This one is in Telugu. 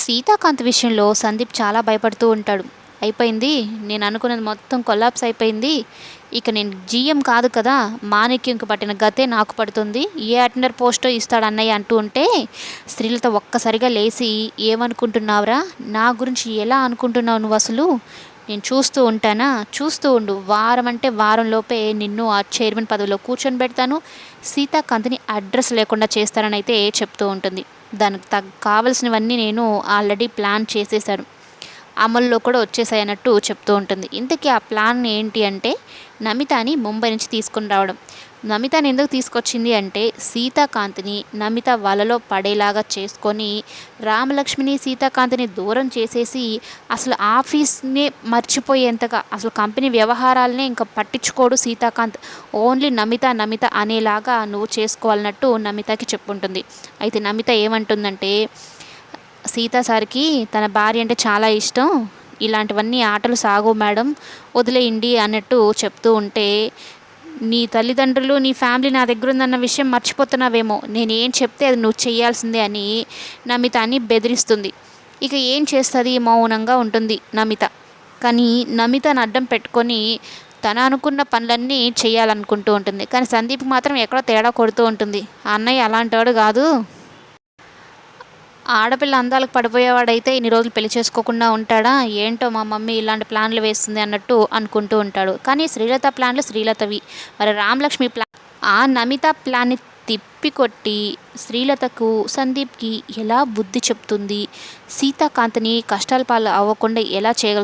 సీతాకాంత్ విషయంలో సందీప్ చాలా భయపడుతూ ఉంటాడు. అయిపోయింది. నేను అనుకున్నది మొత్తం కొలాప్స్ అయిపోయింది. ఇక నేను జీఎం కాదు కదా. మాణిక్యంకి పట్టిన గతే నాకు పడుతుంది. ఏ అటెండర్ పోస్టో ఇస్తాడు అన్నయ్య అంటూ ఉంటే స్త్రీలతో ఒక్కసారిగా లేచి ఏమనుకుంటున్నావురా? నా గురించి ఎలా అనుకుంటున్నావు నువ్వు అసలు? నేను చూస్తూ ఉంటానా? చూస్తూ ఉండు. వారం అంటే వారం లోపే నిన్ను ఆ చైర్మన్ పదవిలో కూర్చొని పెడతాను. సీతాకాంత్ని అడ్రస్ లేకుండా చేస్తానని అయితే చెప్తూ ఉంటుంది. దానికి తగ్గ కావలసినవన్నీ నేను ఆల్రెడీ ప్లాన్ చేసేసాను. అమల్లో కూడా వచ్చేసాయి అన్నట్టు చెప్తూ ఉంటుంది. ఇంతకీ ఆ ప్లాన్ ఏంటి అంటే నమితాని ముంబై నుంచి తీసుకుని రావడం. నమితాని ఎందుకు తీసుకొచ్చింది అంటే సీతాకాంత్ని నమిత వలలో పడేలాగా చేసుకొని రామలక్ష్మిని సీతాకాంత్ని దూరం చేసేసి అసలు ఆఫీస్నే మర్చిపోయేంతగా అసలు కంపెనీ వ్యవహారాలనే ఇంకా పట్టించుకోడు సీతాకాంత్. ఓన్లీ నమిత నమిత అనేలాగా నువ్వు చేసుకోవాలన్నట్టు నమితకి చెప్పుంటుంది. అయితే నమిత ఏమంటుందంటే సీత సార్కి తన భార్య అంటే చాలా ఇష్టం. ఇలాంటివన్నీ ఆటలు సాగు మేడం. వదిలేయండి అన్నట్టు చెప్తూ ఉంటే నీ తల్లిదండ్రులు నీ ఫ్యామిలీ నా దగ్గర ఉందన్న విషయం మర్చిపోతున్నావేమో. నేను ఏం చెప్తే అది నువ్వు చేయాల్సిందే అని నమిత అని బెదిరిస్తుంది. ఇక ఏం చేస్తుంది? మౌనంగా ఉంటుంది నమిత. కానీ నమితను అడ్డం పెట్టుకొని తన అనుకున్న పనులన్నీ చేయాలనుకుంటూ ఉంటుంది. కానీ సందీప్ మాత్రం ఎక్కడో తేడా కొడుతూ ఉంటుంది. ఆ అన్నయ్య అలాంటివాడు కాదు. ఆడపిల్ల అందాలకు పడిపోయేవాడైతే ఇన్ని రోజులు పెళ్ళి చేసుకోకుండా ఉంటాడా? ఏంటో మా మమ్మీ ఇలాంటి ప్లాన్లు వేస్తుంది అన్నట్టు అనుకుంటూ ఉంటాడు. కానీ శ్రీలత ప్లాన్లు శ్రీలతవి. మరి రామలక్ష్మి ప్లాన్ ఆ నమిత ప్లాన్ని తిప్పికొట్టి శ్రీలతకు సందీప్కి ఎలా బుద్ధి చెప్తుంది? సీతాకాంత్ని కష్టాల పాలు అవ్వకుండా ఎలా చేయగల